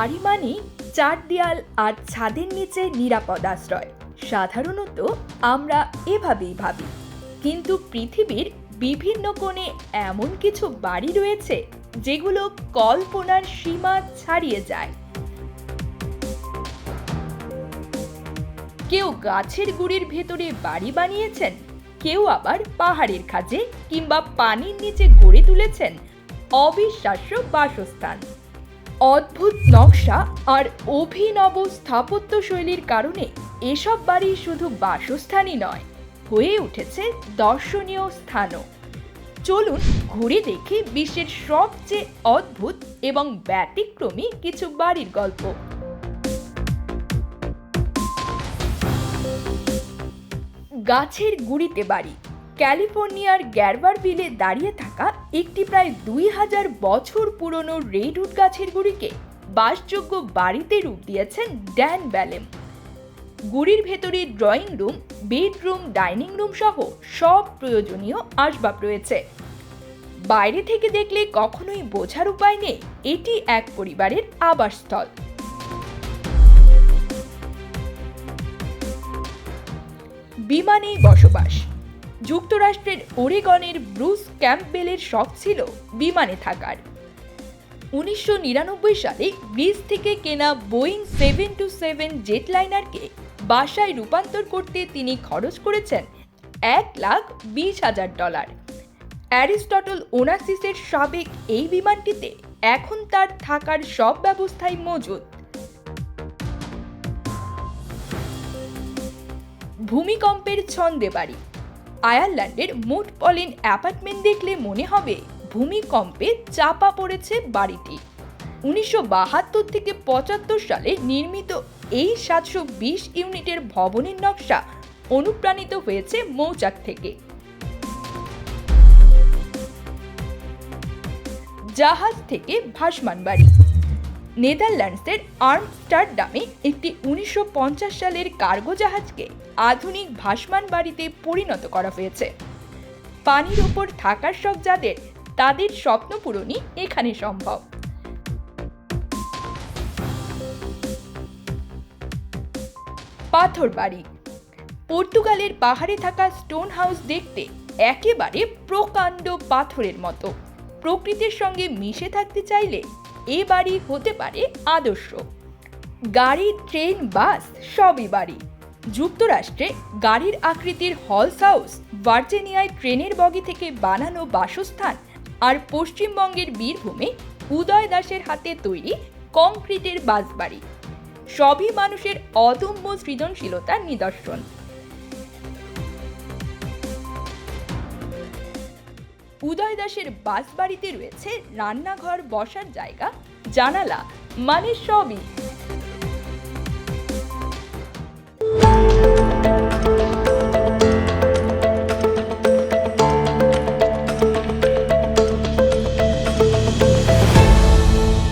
বাড়ি মানেই চার দেয়াল আর ছাদের নিচে নিরাপদ আশ্রয়। সাধারণত আমরা এভাবেই ভাবি। কিন্তু পৃথিবীর বিভিন্ন কোণে এমন কিছু বাড়ি রয়েছে, যেগুলো কল্পনার সীমা ছাড়িয়ে যায়। কেউ গাছের গুড়ির ভেতরে বাড়ি বানিয়েছেন, কেউ আবার পাহাড়ের খাজে কিংবা পানির নিচে গড়ে তুলেছেন অবিশ্বাস্য বাসস্থান। অদ্ভুত নকশা আর অভিনব স্থাপত্য শৈলীর কারণে এসব বাড়ি শুধু বাসস্থানই নয়, হয়ে উঠেছে দর্শনীয় স্থানও। চলুন ঘুরে দেখি বিশ্বের সবচেয়ে অদ্ভুত এবং ব্যতিক্রমী কিছু বাড়ির গল্প। গাছের গুড়িতে বাড়ি। ক্যালিফোর্নিয়ার গ্যারবার বিলে দাঁড়িয়ে থাকা একটি প্রায় দুই হাজার বছর পুরনো রেডউড গাছের গুড়িকে বাসযোগ্য বাড়িতে রূপ দিয়েছেন ড্যান ব্যালেম। গুড়ির ভেতরে drawing room, bedroom, dining room সহ সব প্রয়োজনীয় আসবাব রয়েছে। বাইরে থেকে দেখলে কখনোই বোঝার উপায় নেই, এটি এক পরিবারের আবাসস্থল। বিমানেই বসবাস। যুক্তরাষ্ট্রের ওরেগনের ব্রুস ক্যাম্পবেলের শখ ছিল বিমানে থাকার। উনিশশো নিরানব্বই সালে গ্রিস থেকে কেনা বোয়িং সেভেন টু সেভেন জেটলাইনারকে বাসায় রূপান্তর করতে তিনি খরচ করেছেন এক লাখ বিশ হাজার ডলার। অ্যারিস্টটল ওনাসিসের সাবেক এই বিমানটিতে এখন তার থাকার সব ব্যবস্থাই মজুদ ভূমিকম্পের ছন্দে বাড়ি। আয়ারল্যান্ডের মোট পলিন অ্যাপার্টমেন্ট দেখলে মনে হবে ভূমিকম্পে চাপা পড়েছে বাড়িটি। উনিশশো বাহাত্তর থেকে পঁচাত্তর সালে নির্মিত এই সাতশো বিশ ইউনিটের ভবনের নকশা অনুপ্রাণিত হয়েছে মৌচাক থেকে। জাহাজ থেকে ভাসমান বাড়ি। নেদারল্যান্ডসের আর্মস্টারডামে একটি উনিশশো সালের কার্গো জাহাজকে আধুনিক ভাসমান বাড়িতে পরিণত করা হয়েছে। পানির ওপর থাকার শখ যাদের, তাদের স্বপ্ন পূরণই এখানে সম্ভব। পাথর বাড়ি পর্তুগালের পাহাড়ে থাকা স্টোন হাউস দেখতে একেবারে প্রকাণ্ড পাথরের মতো। প্রকৃতির সঙ্গে মিশে থাকতে চাইলে এ বাড়ি হতে পারে আদর্শ। গাড়ি, ট্রেন, বাস সবই বাড়ি। যুক্তরাষ্ট্রে গাড়ির আকৃতির হলস হাউস ভার্জিনিয়ায় ট্রেনের বগি থেকে বানানো বাসস্থান আর পশ্চিমবঙ্গের বীরভূমে উদয় দাসের হাতে তৈরি কংক্রিটের বাসবাড়ি সবই মানুষের অদম্য সৃজনশীলতার নিদর্শন। উদয় দাসের বাস বাড়িতে রয়েছে রান্নাঘর বসার জায়গা জানালা মানে সবই।